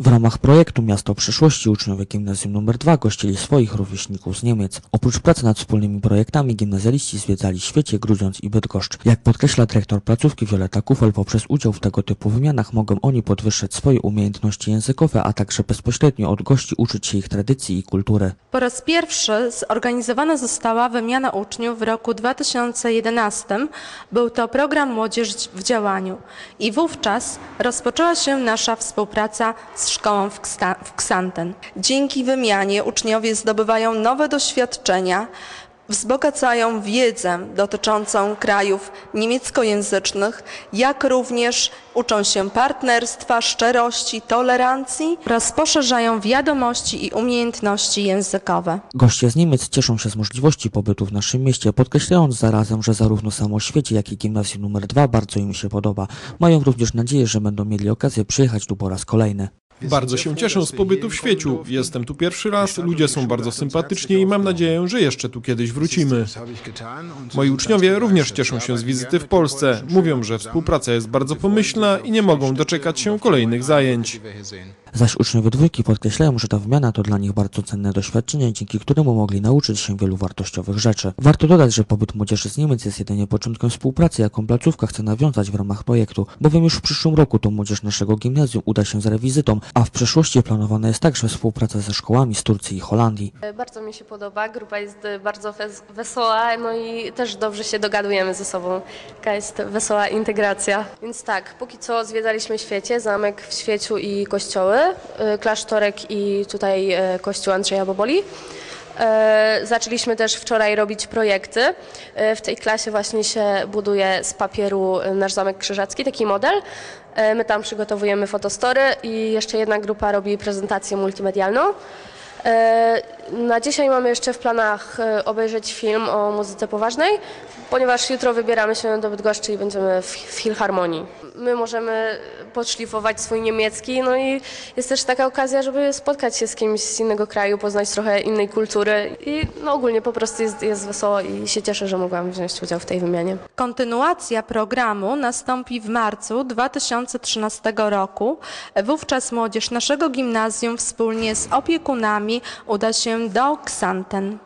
W ramach projektu Miasto Przyszłości uczniowie Gimnazjum nr 2 gościli swoich rówieśników z Niemiec. Oprócz pracy nad wspólnymi projektami gimnazjaliści zwiedzali Świecie, Grudziądz i Bydgoszcz. Jak podkreśla dyrektor placówki Wioleta Kufel, poprzez udział w tego typu wymianach mogą oni podwyższać swoje umiejętności językowe, a także bezpośrednio od gości uczyć się ich tradycji i kultury. Po raz pierwszy zorganizowana została wymiana uczniów w roku 2011. Był to program Młodzież w działaniu i wówczas rozpoczęła się nasza współpraca z szkołą w, Ksta- w Ksanten. Dzięki wymianie uczniowie zdobywają nowe doświadczenia, wzbogacają wiedzę dotyczącą krajów niemieckojęzycznych, jak również uczą się partnerstwa, szczerości, tolerancji oraz poszerzają wiadomości i umiejętności językowe. Goście z Niemiec cieszą się z możliwości pobytu w naszym mieście, podkreślając zarazem, że zarówno samo świecie, jak i Gimnazjum nr 2 bardzo im się podoba. Mają również nadzieję, że będą mieli okazję przyjechać tu po raz kolejny. Bardzo się cieszę z pobytu w świeciu. Jestem tu pierwszy raz, ludzie są bardzo sympatyczni i mam nadzieję, że jeszcze tu kiedyś wrócimy. Moi uczniowie również cieszą się z wizyty w Polsce. Mówią, że współpraca jest bardzo pomyślna i nie mogą doczekać się kolejnych zajęć. Zaś uczniowie dwójki podkreślają, że ta wymiana to dla nich bardzo cenne doświadczenie, dzięki któremu mogli nauczyć się wielu wartościowych rzeczy. Warto dodać, że pobyt młodzieży z Niemiec jest jedynie początkiem współpracy, jaką placówka chce nawiązać w ramach projektu, bowiem już w przyszłym roku to młodzież naszego gimnazjum uda się z rewizytą, a w przyszłości planowana jest także współpraca ze szkołami z Turcji i Holandii. Bardzo mi się podoba, grupa jest bardzo wes- wesoła, no i też dobrze się dogadujemy ze sobą. Taka jest wesoła integracja. Więc tak, póki co zwiedzaliśmy świecie, zamek w świeciu i kościoły, y, klasztorek i tutaj y, kościół Andrzeja Boboli. E, Zaczęliśmy też wczoraj robić projekty. W tej klasie właśnie się buduje z papieru nasz zamek krzyżacki, taki model. My tam przygotowujemy fotostory i jeszcze jedna grupa robi prezentację multimedialną. E, Na dzisiaj mamy jeszcze w planach e, obejrzeć film o muzyce poważnej, ponieważ jutro wybieramy się do Bydgoszczy i będziemy w, Filharmonii. My możemy podszlifować swój niemiecki, no i jest też taka okazja, żeby spotkać się z kimś z innego kraju, poznać trochę innej kultury i no ogólnie po prostu jest, jest wesoło i się cieszę, że mogłam wziąć udział w tej wymianie. Kontynuacja programu nastąpi w marcu 2013 roku. Wówczas młodzież naszego gimnazjum wspólnie z opiekunami uda się do.